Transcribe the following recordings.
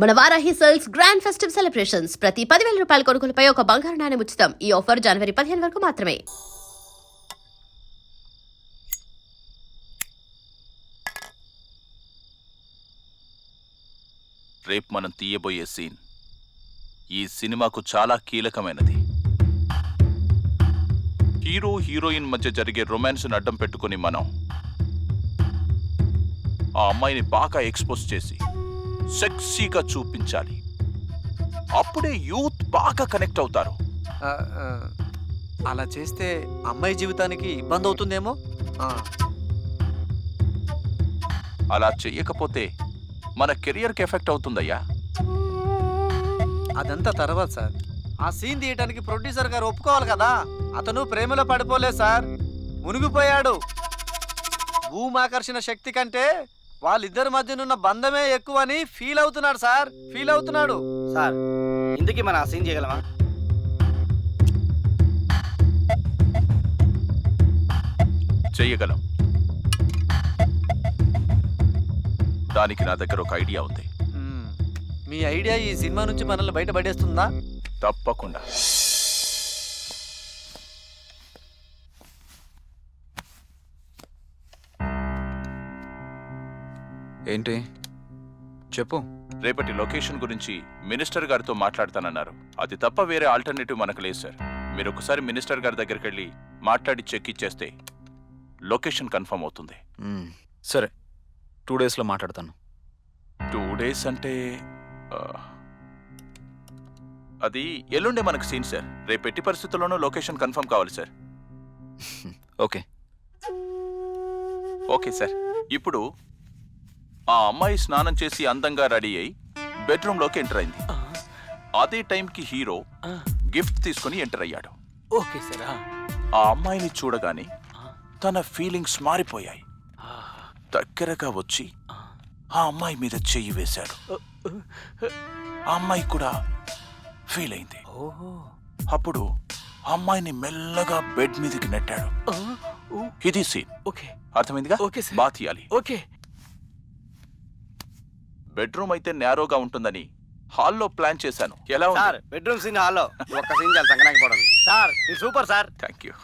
మన Varahi sales grand festive celebrations. ప్రతి పదివేల రూపాయల కొనుగోలుపై ఒక బంగారు నాణ్యం ఉచితం. ఈ ఆఫర్ జనవరి పదిహేను వరకు మాత్రమే. రేపు మనం తీయబోయే సీన్. ఈ సినిమాకు చాలా కీలకమైనది. హీరో హీరోయిన్ మధ్య జరిగే రొమాన్స్ని అడ్డం పెట్టుకుని మనం ఆ అమ్మాయిని బాగా ఎక్స్పోజ్ చేసి సెక్సీగా చూపించాలి. అప్పుడే యూత్ బాగా కనెక్ట్ అవుతారు. ఆ, ఆ, అలా చేస్తే అమ్మాయి జీవితానికి ఇబ్బంది అవుతుందేమో? ఆ, అలా చెయ్యకపోతే మన కెరియర్కి ఎఫెక్ట్ అవుతుందయ్యా. అదంతా తర్వాత సార్. ఆ సీన్ తీయటానికి ప్రొడ్యూసర్ గారు ఒప్పుకోవాలి కదా? అతను ప్రేమలో పడిపోలేదు సార్. మునిగిపోయాడు. భూమాకర్షణ శక్తి కంటే వాళ్ళిద్దరి మధ్యనున్న బంధమే ఎక్కువని ఫీల్ అవుతున్నాడు సార్. ఫీల్ అవుతున్నాడు. సార్ ఇందుకే మనం ఆ సీన్ చేయగలమా? చెయ్యగలం. దానికి నా దగ్గర ఒక ఐడియా ఉంది. మీ ఐడియా ఈ సినిమా నుంచి మనల్ని బయటపడేస్తుందా తప్పకుండా. ఏంటి? చెప్పు. రేపటి లొకేషన్ గురించి మినిస్టర్ గారితో మాట్లాడతానన్నారు. అది తప్ప వేరే ఆల్టర్నేటివ్ మనకు లేదు సార్. మీరు ఒకసారి మినిస్టర్ గారి దగ్గరికి వెళ్ళి మాట్లాడి చెక్ ఇచ్చేస్తే లొకేషన్ కన్ఫర్మ్ అవుతుంది. మ్మ్, సరే. టూ డేస్లో మాట్లాడతాను. టూ డేస్ అంటే ఆ, అది ఎల్లుండే మనకు సీన్ సార్. రేపు ఎట్టి పరిస్థితుల్లోనూ లొకేషన్ కన్ఫర్మ్ కావాలి సార్. ఓకే. Okay sir. ఇప్పుడు ఆ అమ్మాయి స్నానం చేసి అందంగా రెడీ అయి బెడ్రూమ్లోకి ఎంటర్ అయింది. అదే టైంకి హీరో గిఫ్ట్ తీసుకుని ఎంటర్ అయ్యాడు. ఓకే సార్ ఆ. అమ్మాయిని చూడగానే తన ఫీలింగ్స్ మారిపోయాయి. దగ్గరగా వచ్చి ఆ. అమ్మాయి మీద చెయ్యి వేశాడు. ఆ అమ్మాయి కూడా ఫీల్ అయింది. అప్పుడు అమ్మాయిని మెల్లగా బెడ్ మీదకి నెట్టాడు. ఇది సీన్. ఓకే. అర్థమైందిగా? Okay sir. బా తీయాలి ఓకే. బెడ్రూమ్ అయితే నేరోగా ఉంటుందని హాల్లో ప్లాన్ చేశాను. ఎలా సార్ బెడ్రూమ్ సీన్ హాల్లో. ఒక్క సీన్ చాలు సంగనాకి పోవడం. సార్ మీరు సూపర్ సార్. థ్యాంక్ యూ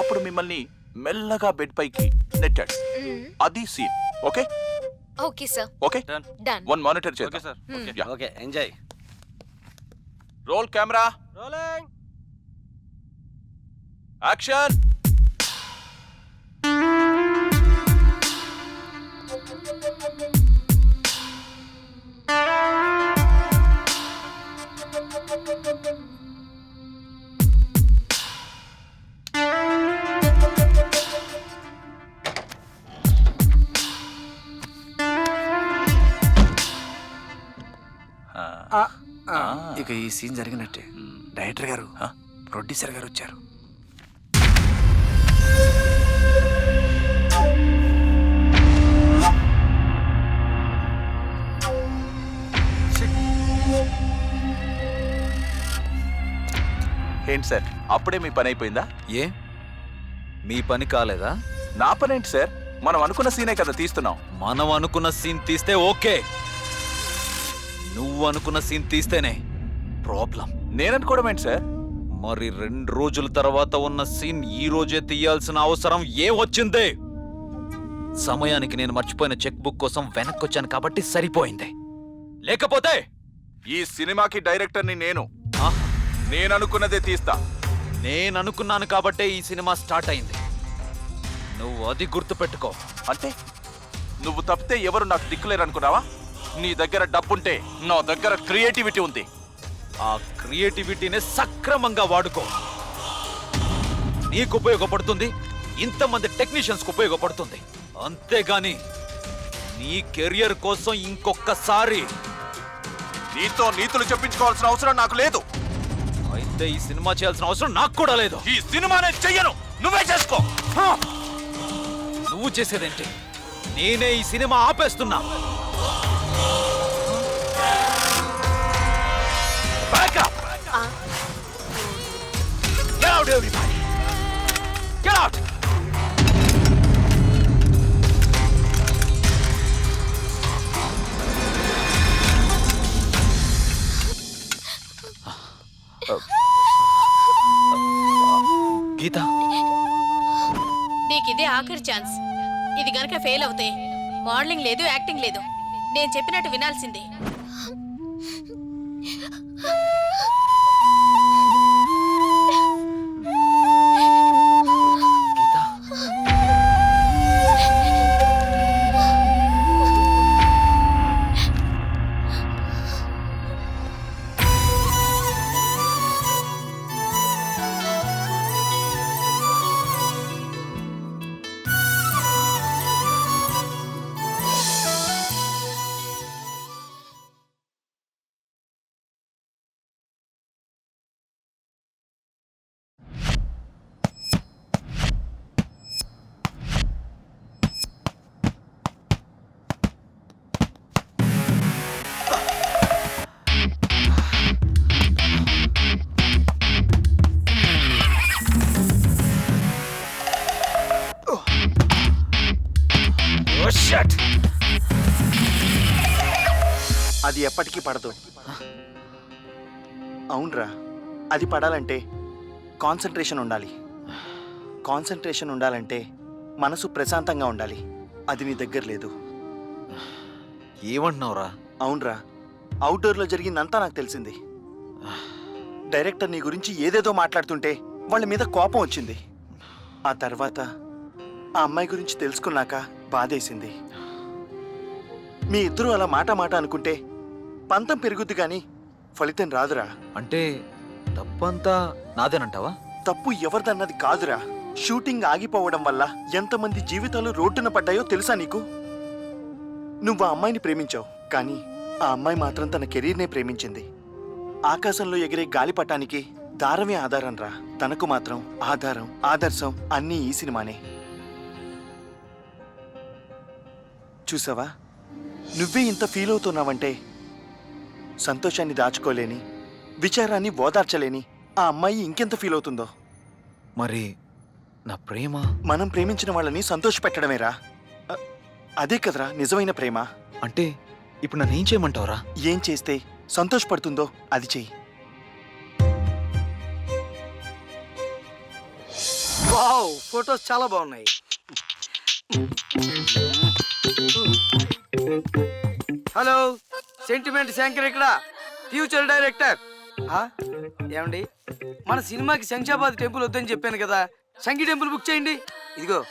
అప్పుడు మిమ్మల్ని మెల్లగా బెడ్ పైకి నెట్టాడు. అది scene okay? Okay sir. Okay. Done one monitor చేద్దాం. Sir. Hmm. Yeah. Okay enjoy. Roll camera action ఇక ఈ సీన్ జరిగినట్టే. డైరెక్టర్ గారు ప్రొడ్యూసర్ గారు వచ్చారు. ఏంటి సార్? అప్పుడే మీ పని అయిపోయిందా? ఏ? మీ పని కాలేదా? నా పని ఏంటి సార్? మనం అనుకున్న సీనే కదా తీస్తున్నాం. మనం అనుకున్న సీన్ తీస్తే ఓకే. నువ్వు అనుకున్న సీన్ తీస్తేనే. ప్రాబ్లం. నేననుకోవడం ఏంటి సార్? మరి రెండు రోజుల తర్వాత ఉన్న సీన్ ఈ రోజే తీయాల్సిన అవసరం ఏ వచ్చింది? సమయానికి నేను మర్చిపోయిన చెక్ బుక్ కోసం వెనక్కొచ్చాను కాబట్టి సరిపోయింది. లేకపోతే ఈ సినిమాకి డైరెక్టర్ని నేను. నేననుకున్నదే నేను అనుకున్నదే తీస్తా. నేను అనుకున్నాను కాబట్టే ఈ సినిమా స్టార్ట్ అయింది. నువ్వు అది గుర్తుపెట్టుకో. అంటే? నువ్వు తప్పితే ఎవరు నాకు దిక్కులేరు అనుకున్నావా నీ దగ్గర డబ్బుంటే నా దగ్గర క్రియేటివిటీ ఉంది. ఆ క్రియేటివిటీని సక్రమంగా వాడుకో. నీకు ఉపయోగపడుతుంది ఇంతమంది టెక్నీషియన్స్కి ఉపయోగపడుతుంది. అంతేగాని నీ కెరియర్ కోసం ఇంకొకసారి నీతో నీతులు చెప్పించుకోవాల్సిన అవసరం నాకు లేదు. అయితే ఈ సినిమా చేయాల్సిన అవసరం నాకు కూడా లేదు. ఈ సినిమానే చెయ్యను నువ్వే చేసుకో! నువ్వు చేసేదేంటి? నేనే ఈ సినిమా ఆపేస్తున్నా. out, everybody! Get out! నీకిదే ఆఖరి ఛాన్స్ ఇది గనక ఫెయిల్ అవుతే మోడలింగ్ లేదు యాక్టింగ్ లేదు నేను చెప్పినట్టు వినాల్సిందే అది ఎప్పటికీ పడదు. అవునరా అది పడాలంటే కాన్సన్ట్రేషన్ ఉండాలి. కాన్సన్ట్రేషన్ ఉండాలంటే మనసు ప్రశాంతంగా ఉండాలి. అది నీ దగ్గర లేదు. ఏమంటున్నావురా? అవునరా అవుట్డోర్లో జరిగిందంతా నాకు తెలిసింది. డైరెక్టర్ నీ గురించి ఏదేదో మాట్లాడుతుంటే వాళ్ళ మీద కోపం వచ్చింది. ఆ తర్వాత ఆ అమ్మాయి గురించి తెలుసుకున్నాక బాధేసింది. మీ ఇద్దరూ అలా మాట మాట అనుకుంటే పంతం పెరుగుద్ది కానీ ఫలితం రాదురా. అంటే తప్పంతా నాదేనంటావా? తప్పు ఎవరిదన్నది కాదురా. షూటింగ్ ఆగిపోవడం వల్ల ఎంతమంది జీవితాలు రోడ్డున పడ్డాయో తెలుసా నీకు? నువ్వు ఆ అమ్మాయిని ప్రేమించావు కానీ ఆ అమ్మాయి మాత్రం తన కెరీర్నే ప్రేమించింది. ఆకాశంలో ఎగిరే గాలిపటానికి దారమే ఆధారం రా తనకు మాత్రం ఆధారం ఆదర్శం అన్నీ ఈ సినిమానే. చూసావా? నువ్వే ఇంత ఫీల్ అవుతున్నావంటే సంతోషాన్ని దాచుకోలేని విచారాన్ని ఓదార్చలేని ఆ అమ్మాయి ఇంకెంత ఫీల్ అవుతుందో. మరి నా ప్రేమ? మనం ప్రేమించిన వాళ్ళని సంతోషపెట్టడమేరా అ- అదే కదరా నిజమైన ప్రేమ. అంటే ఇప్పుడు నన్ను ఏం చేయమంటావురా? ఏం చేస్తే సంతోషపడుతుందో అది చెయ్యి. వావ్ ఫొటోస్ చాలా బాగున్నాయి. హలో సెంటిమెంట్ శంకర్ ఇక్కడ. ఫ్యూచర్ డైరెక్టర్ ఏమండి? మన సినిమాకి శంషాబాద్ టెంపుల్ వద్దని చెప్పాను కదా. శంకి టెంపుల్ బుక్ చేయండి. ఇదిగో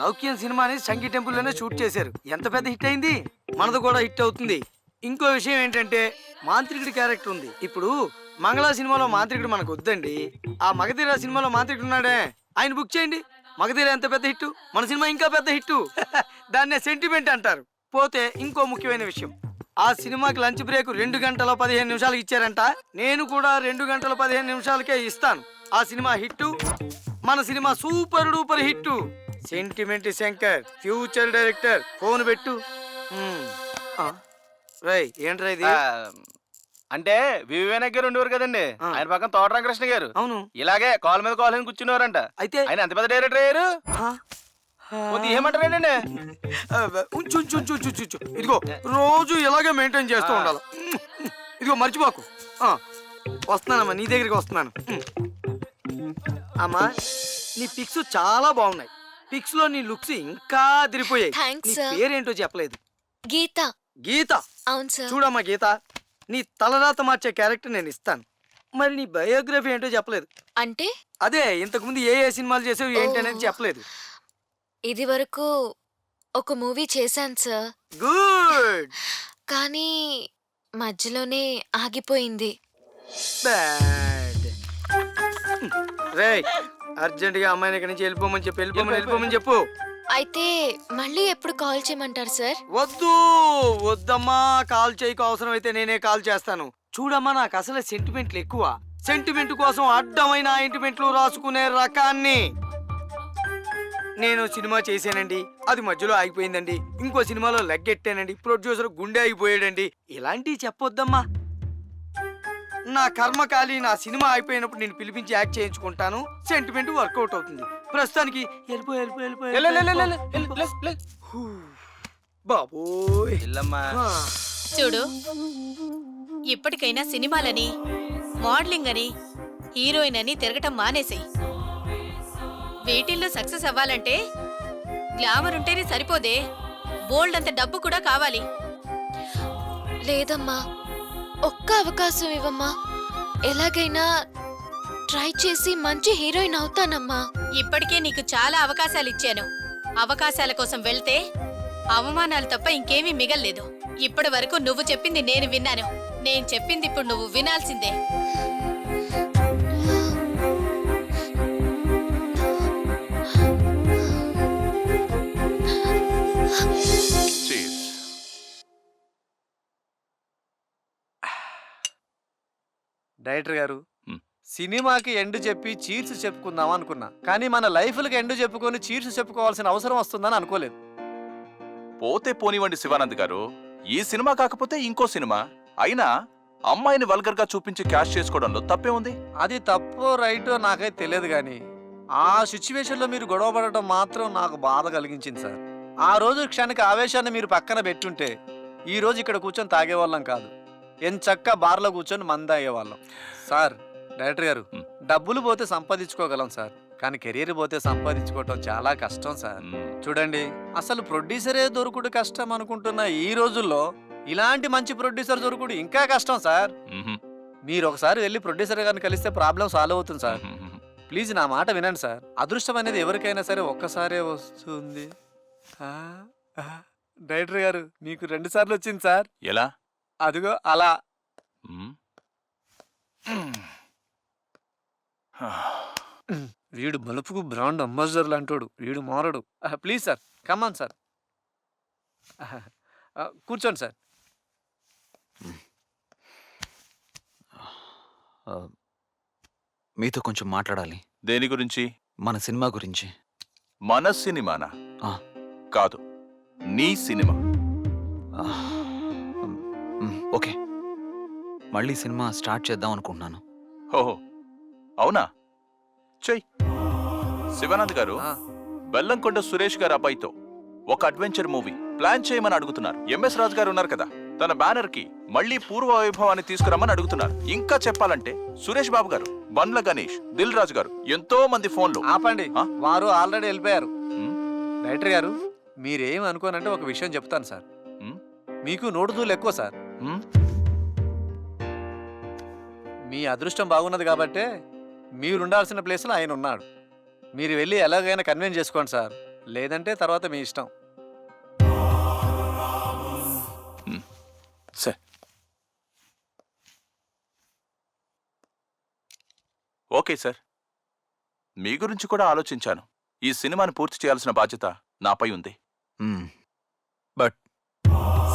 లౌక్యం సినిమాని శంకి టెంపుల్లోనే షూట్ చేశారు. ఎంత పెద్ద హిట్ అయింది? మనది కూడా హిట్ అవుతుంది. ఇంకో విషయం ఏంటంటే మాంత్రికుడి క్యారెక్టర్ ఉంది. ఇప్పుడు మంగళ సినిమాలో మాంత్రికుడు మనకు వద్దండి. ఆ మగధీర సినిమాలో మాంత్రికుడు ఉన్నాడే. ఆయన బుక్ చేయండి. మగధీర ఎంత పెద్ద హిట్ మన సినిమా ఇంకా పెద్ద హిట్ దాన్నే సెంటిమెంట్ అంటారు. పోతే ఇంకో ముఖ్యమైన విషయం. ఆ సినిమాకి లంచ్ బ్రేక్ రెండు గంటల పదిహేను నిమిషాలకు ఇచ్చారంట. నేను కూడా రెండు గంటల పదిహేను నిమిషాలకే ఇస్తాను. ఆ సినిమా హిట్ మన cinema super duper hit sentiment Shankar future director phone పెట్టు. రేయ్ ఏంట్రా ఇది? అంటే వివేక్ గారు ఉండేవారు కదండి. ఆయన పక్కన తోటరామకృష్ణ గారు. అవును. ఇలాగే కాల్ మీద కాల్ అని కూర్చునేవారంట. అయితే ఆయన ఎంత పెద్ద డైరెక్టర్ అయ్యారు? కొద్ది ఏమంటారండి ఉంచు ఉంచు ఉంచు ఉంచు, ఉంచు ఇదిగో రోజు ఇలాగే మెయింటైన్ చేస్తూ. ఉండాలి. ఇదిగో మర్చిపోకు. ఆ, వస్తున్నానమ్మా నీ దగ్గరికి వస్తున్నాను. అమ్మా నీ పిక్స్ చాలా బాగున్నాయి. పిక్స్లో నీ లుక్స్ ఇంకా అదిరిపోయాయి. నీ. పేరేంటో చెప్పలేదు. గీత. గీత? అవును సార్ చూడమ్మా గీత. నీ తలరాత మార్చే క్యారెక్టర్ నేను ఇస్తాను. మరి నీ బయోగ్రఫీ ఏంటో చెప్పలేదు. అంటే? అదే ఇంతకుముందు ఏ ఏ సినిమాలు చేసావు ఏంటి అనేది. చెప్పలేదు. ఇది వరకు ఒక మూవీ చేశాను సార్. గుడ్! కానీ మధ్యలోనే ఆగిపోయింది. బ్యాడ్! రేయ్ అర్జెంట్గా అమ్మాయిని ఇక్కడి నుంచి వెళ్ళిపోమని చెప్పు వెళ్ళిపోమని వెళ్ళిపోమని చెప్పు. అయితే మళ్ళీ ఎప్పుడు కాల్ చేయమంటారు సార్? వద్దు! వద్దమ్మా కాల్ చేయకు అవసరం అయితే నేనే కాల్ చేస్తాను. చూడమ్మా నాకు అసలే సెంటిమెంట్లు ఎక్కువ. సెంటిమెంట్ కోసం అడ్డమైన ఇంటిమెంట్లు రాసుకునే రకాన్ని. నేను సినిమా చేశానండి. అది మధ్యలో ఆగిపోయిందండి. ఇంకో సినిమాలో లెగ్గెట్టానండి. ప్రొడ్యూసర్ గుండె ఆగిపోయాడండి. ఇలాంటివి చెప్పొద్దమ్మా. నా కర్మకాలి నా సినిమా అయిపోయినప్పుడు నేను పిలిపించి యాక్ట్ చేయించుకుంటాను. సెంటిమెంట్ వర్కౌట్ అవుతుంది. ప్రస్తుతానికి వెళ్ళిపో వెళ్ళిపో వెళ్ళిపో, వెళ్ళిపో. వెళ్ళిపో. హూ. బాబోయ్. ఆ. చూడు ఇప్పటికైనా సినిమాలని మోడలింగ్ అని హీరోయిన్ అని తిరగటం మానేసేయ్. వీటిల్లో సక్సెస్ అవ్వాలంటే గ్లామర్ ఉంటేనే సరిపోదే. బోల్డ్ అంత డబ్బు కూడా కావాలి. లేదమ్మా ఒక్క అవకాశం ఇవ్వమ్మా. ఎలాగైనా ట్రై చేసి మంచి హీరోయిన్ అవుతానమ్మా. ఇప్పటికే నీకు చాలా అవకాశాలు ఇచ్చాను. అవకాశాల కోసం వెళ్తే అవమానాలు తప్ప ఇంకేమీ మిగల్లేదు. ఇప్పటి వరకు నువ్వు చెప్పింది నేను విన్నాను. నేను చెప్పింది ఇప్పుడు నువ్వు వినాల్సిందే. డైరెక్టర్ గారు. సినిమాకి ఎండు చెప్పి చీర్స్ చెప్పుకుందాం అనుకున్నా. కానీ మన లైఫ్లకి ఎండు చెప్పుకొని చీర్స్ చెప్పుకోవాల్సిన అవసరం వస్తుందని అనుకోలేదు. పోతే పోనివ్వండి శివానంద్ గారు. ఈ సినిమా కాకపోతే ఇంకో సినిమా. అయినా అమ్మాయిని వల్గర్గా చూపించి క్యాష్ చేసుకోవడంలో తప్పే ఉంది? అది తప్పో రైటో నాకైతే తెలియదు కానీ ఆ సిచ్యువేషన్లో మీరు గొడవ పడటం మాత్రం నాకు బాధ కలిగించింది సార్. ఆ రోజు క్షణిక ఆవేశాన్ని మీరు పక్కన పెట్టుంటే ఈ రోజు ఇక్కడ కూర్చొని తాగేవాళ్ళం కాదు. ఎంచక్క బార్లో కూర్చొని మంద అయ్యేవాళ్ళం. సార్ డైరెక్టర్ గారు. డబ్బులు పోతే సంపాదించుకోగలం సార్. కానీ కెరీర్ పోతే సంపాదించుకోవటం చాలా కష్టం సార్. చూడండి అసలు ప్రొడ్యూసరే దొరుకుడు కష్టం అనుకుంటున్న ఈ రోజుల్లో ఇలాంటి మంచి ప్రొడ్యూసర్ దొరుకుడు ఇంకా కష్టం సార్. మీరు ఒకసారి వెళ్ళి ప్రొడ్యూసర్ గారిని కలిస్తే ప్రాబ్లం సాల్వ్ అవుతుంది సార్. ప్లీజ్ నా మాట వినండి సార్. అదృష్టం అనేది ఎవరికైనా సరే ఒక్కసారే వస్తుంది. డైరెక్టర్ గారు మీకు రెండు సార్లు వచ్చింది సార్. ఎలా? అదిగో అలా. వీడు మలుపుకు బ్రాండ్ అంబాసిడర్ లాంటోడు. వీడు మారడు. ఆహా, please sir come on sir. కూర్చోండి సార్. మీతో కొంచెం మాట్లాడాలి. దేని గురించి? మన సినిమా గురించి. మన సినిమానా. కాదు నీ సినిమా. ఓకే. మళ్ళీ సినిమా స్టార్ట్ చేద్దాం అనుకుంటున్నాను. ఓహో. అవునా? చెయ్. శివానంద్ గారు బెల్లంకొండ సురేష్ గారు అబ్బాయితో ఒక అడ్వెంచర్ మూవీ ప్లాన్ చేయమని అడుగుతున్నారు. ఎంఎస్ రాజు గారు ఉన్నారు కదా? తన బ్యానర్కి మళ్ళీ పూర్వ వైభవాన్ని తీసుకురమ్మని అడుగుతున్నారు. ఇంకా చెప్పాలంటే సురేష్ బాబు గారు బండ్ల గణేష్ దిల్ రాజు గారు ఎంతో మంది ఫోన్లు. ఆపండి? వారు ఆల్రెడీ వెళ్ళిపోయారు. డైరెక్టర్ గారు మీరేం అనుకోనంటే ఒక విషయం చెప్తాను సార్. మీకు నోటుదూలు ఎక్కువ సార్. మ్. అదృష్టం బాగున్నది కాబట్టే మీరు ఉండాల్సిన ప్లేస్లో ఆయన ఉన్నాడు. మీరు వెళ్ళి ఎలాగైనా కన్విన్స్ చేసుకోండి సార్. లేదంటే తర్వాత మీ ఇష్టం. సరే ఓకే సార్. మీ గురించి కూడా ఆలోచించాను. ఈ సినిమాని పూర్తి చేయాల్సిన బాధ్యత నాపై ఉంది. బట్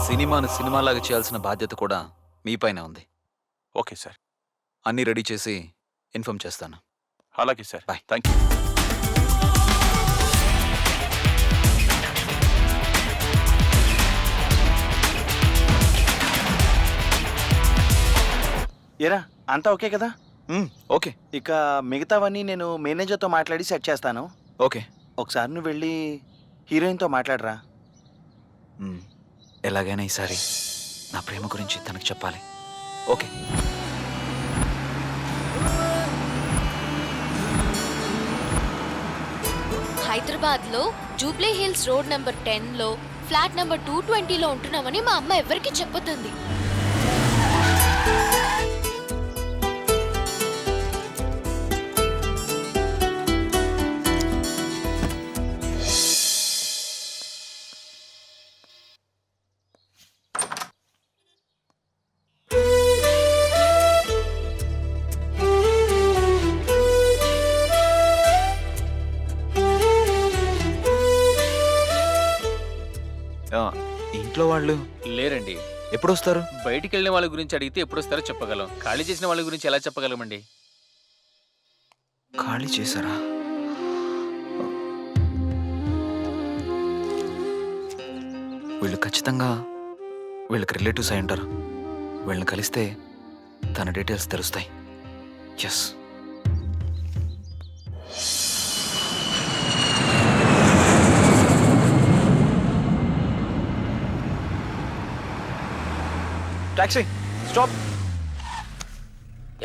సినిమాను సినిమాలాగా చేయాల్సిన బాధ్యత కూడా మీపైనే ఉంది. Okay sir. అన్నీ రెడీ చేసి ఇన్ఫార్మ్ చేస్తాను. అలాగే సార్. Bye. Thank you. ఎరా అంతా ఓకే కదా? ఓకే. ఇక మిగతావన్నీ నేను మేనేజర్తో మాట్లాడి సెట్ చేస్తాను. ఓకే. ఒకసారి నువ్వు వెళ్ళి హీరోయిన్తో మాట్లాడరా. ఎలాగైనా ఈసారి నా ప్రేమ గురించి తనకు చెప్పాలి. ఓకే. హైదరాబాద్లో జూబ్లీ హిల్స్ రోడ్ నెంబర్ టెన్లో ఫ్లాట్ నెంబర్ టూ ట్వంటీలో ఉంటున్నామని మా అమ్మ ఎవరికి చెప్పొద్దంది. ఇంట్లో వాళ్ళు లేరండి. ఎప్పుడు వస్తారు బయటికి వెళ్ళిన వాళ్ళ గురించి అడిగితే ఎప్పుడు వస్తారో చెప్పగలం. ఖాళీ చేసిన వాళ్ళ గురించి ఎలా చెప్పగలమండి? ఖాళీ చేశారా? వీళ్ళు ఖచ్చితంగా వీళ్ళకి రిలేటివ్స్ అయి ఉంటారు. వీళ్ళని కలిస్తే తన డీటెయిల్స్ తెలుస్తాయి. ఎస్ టాక్సీ స్టాప్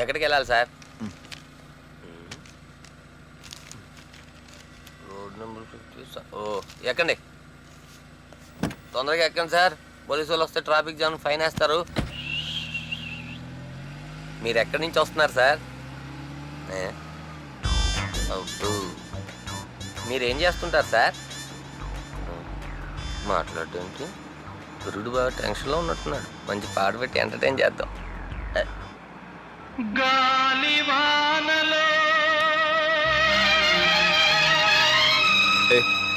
ఎక్కడికి వెళ్ళాలి సార్? రోడ్ నెంబర్ ఫిఫ్టీ ఓ ఎక్కండి. తొందరగా ఎక్కండి సార్. పోలీసు వాళ్ళు వస్తే ట్రాఫిక్ జామ్ ఫైన్ వేస్తారు. మీరు ఎక్కడి నుంచి వస్తున్నారు సార్. మీరు ఏం చేస్తుంటారు సార్? మాట్లాడేంటి గురుడు బాగా టెన్షన్లో ఉన్నట్టున్నాడు. మంచి పాట పెట్టి ఎంటర్టైన్ చేద్దాం.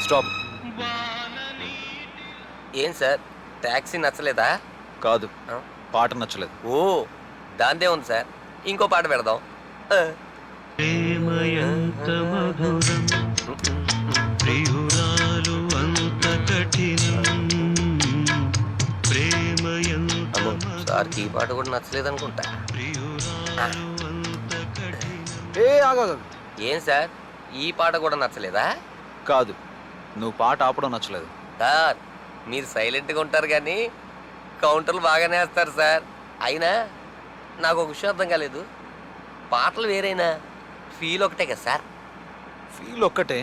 స్టాప్. ఏం సార్? ట్యాక్సీ నచ్చలేదా? కాదు? పాట నచ్చలేదు. ఓ దాందే ఉంది సార్. ఇంకో పాట పెడదాం. ఆ. అమ్మో, సార్కి ఈ పాట కూడా నచ్చలేదు అనుకుంటా. ఏ సార్? ఈ పాట కూడా నచ్చలేదా? కాదు. నువ్వు పాట ఆపడం నచ్చలేదు. సార్ మీరు సైలెంట్గా ఉంటారు కానీ కౌంటర్లు బాగానే వేస్తారు సార్. అయినా నాకు ఒక విషయం అర్థం కాలేదు. పాటలు వేరైనా ఫీల్ ఒకటే కదా సార్? ఫీల్ ఒక్కటే.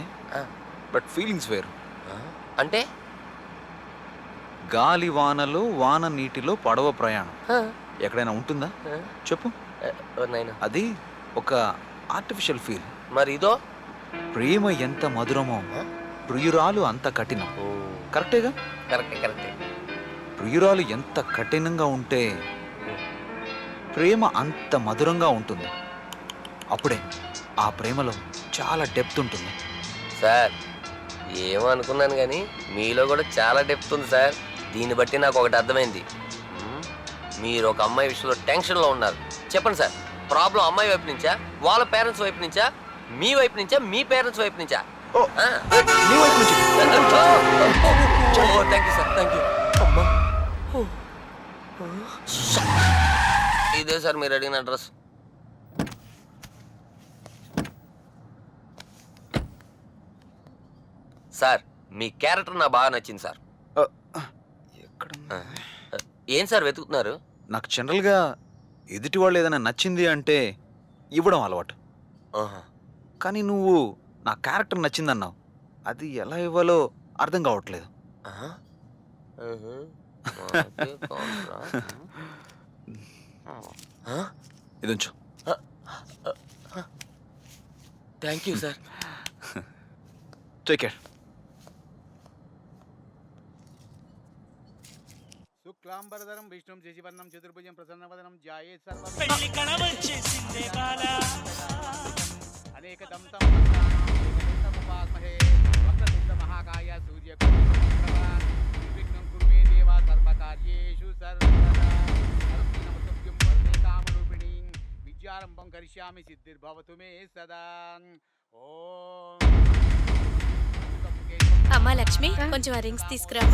బట్ ఫీలింగ్స్ వేరు? అంటే? గాలి వానలో వాన నీటిలో పడవ ప్రయాణం. ఎక్కడైనా ఉంటుందా? చెప్పు. అది ఒక ఆర్టిఫిషియల్ ఫీల్ మరి ఇదో? ప్రేమ ఎంత మధురమో. ప్రియురాలు అంత కఠినం. కరెక్టేగా కరెక్టే కరెక్టే. ప్రియురాలు ఎంత కఠినంగా ఉంటే ప్రేమ అంత మధురంగా ఉంటుంది. అప్పుడే ఆ ప్రేమలో చాలా డెప్త్ ఉంటుంది. సార్ ఏమో అనుకున్నాను కానీ మీలో కూడా చాలా డెప్త్ ఉంది సార్. దీన్ని బట్టి నాకు ఒకటి అర్థమైంది. మీరు ఒక అమ్మాయి విషయంలో టెన్షన్లో ఉన్నారు. చెప్పండి సార్. ప్రాబ్లం అమ్మాయి వైపు నుంచా? వాళ్ళ పేరెంట్స్ వైపు నుంచా? మీ వైపు నుంచా? మీ పేరెంట్స్ వైపు నుంచా? నీ. ఇదే సార్ మీరు అడిగిన అడ్రస్. సార్ మీ క్యారెక్టర్ నాకు బాగా నచ్చింది సార్. ఏం సార్ వెతుకుతున్నారు? నాకు జనరల్గా ఎదుటి వాళ్ళు ఏదైనా నచ్చింది అంటే ఇవ్వడం అలవాటు. కానీ నువ్వు నా క్యారెక్టర్ నచ్చిందన్నావు. అది ఎలా ఇవ్వాలో అర్థం కావట్లేదు? ఇది ఉంచు. Thank you sir. Take care శుక్లాంబరధరం విష్ణుం శశివర్ణం చతుర్భుజం ప్రసన్నవదనం ధ్యాయే సర్వ అనేక దంతం ఉపాస్మహే వక్రతుండ మహాకాయ సూర్య విఘ్నం కురుమే దేవా సర్వకార్యేషు సర్వదా. వరదే కామరూపిణి విద్యారంభం కరిష్యామి సిద్ధిర్భవతు మే సదా. ఓం. అమ్మా లక్ష్మి కొంచెం ఆ రింగ్స్ తీసుకురా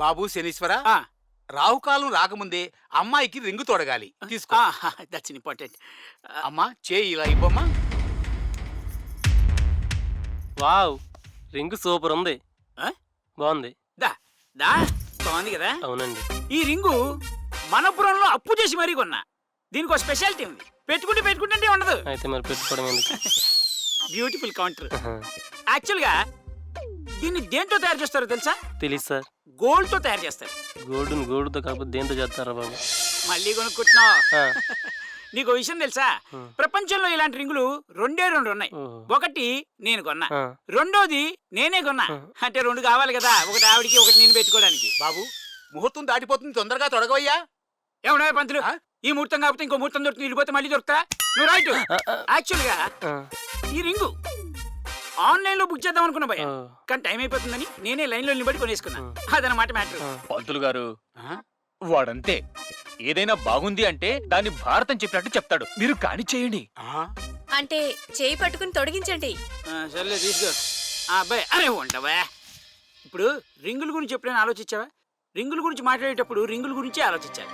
బాబు శనీశ్వర రాహుకాలం రాకముందే అమ్మాయికి రింగు తొడగాలి. తీసుకో. దట్స్ ఇంపార్టెంట్ అమ్మా చేయి ఇలా ఇవ్వమ్మా. వావ్ రింగ్ సూపర్ ఉంది? బాగుంది. దా దా బాగుంది కదా? అవునండి. ఈ రింగు మనపురంలో అప్పు చేసి మరీ కొన్నా. దీనికి ఒక స్పెషాలిటీ ఉంది. పెట్టుకుంటే పెట్టుకుంటే ఉండదు. అయితే మరి పెట్టుకోవడం ఎందుకు? బ్యూటిఫుల్ కౌంటర్ యాక్చువల్గా దీన్ని దేంతో తయారు చేస్తారో తెలుసా? తెలీదు సార్. గోల్డ్తో తయారు చేస్తారు. గోల్డ్ని గోల్డ్తో కాకపోతే దేంతో చేస్తారా బాబు? మళ్ళీ కొనుక్కుంటున్నావు. ఆ. నీకు ఓ విషయం తెలుసా. ప్రపంచంలో ఇలాంటి రింగులు రెండే రెండు ఉన్నాయి. ఓహో. ఒకటి నేను కొన్నా. ఆ. రెండోది నేనే కొన్నా. అంటే రెండు కావాలి కదా. ఒకటి ఆవిడికి ఒకటి నేను పెట్టుకోవడానికి. బాబు ముహూర్తం దాటిపోతుంది. తొందరగా తొడగవయ్యా. ఏమన్నా పంతులు? ఆ? ఈ ముహూర్తం కాకపోతే ఇంకో ముహూర్తం దొరుకుతుంది వెళ్ళిపోతే మళ్ళీ దొరుకుతా? నువ్వు రైట్ యాక్చువల్గా ఆ. ఈ రింగు ఆన్లైన్లో బుక్ చేద్దాం అనుకున్నా భయ. కానీ టైం అయిపోతుందని నేనే లైన్లో నిలబడి కొనేసుకున్నా. అదనమాట మ్యాటర్. పంతులు గారు వాడంతే. ఏదైనా బాగుంది అంటే దాన్ని భారతం చెప్పినట్టు చెప్తాడు. మీరు కాని చేయండి. అంటే చేయి పట్టుకుని తొడిగించండి. సర్లే తీసుకో. ఆ అబ్బాయి అరే ఉండవా? ఇప్పుడు రింగుల గురించి ఎప్పుడైనా ఆలోచించావా? రింగుల గురించి మాట్లాడేటప్పుడు రింగుల గురించి ఆలోచించాలి.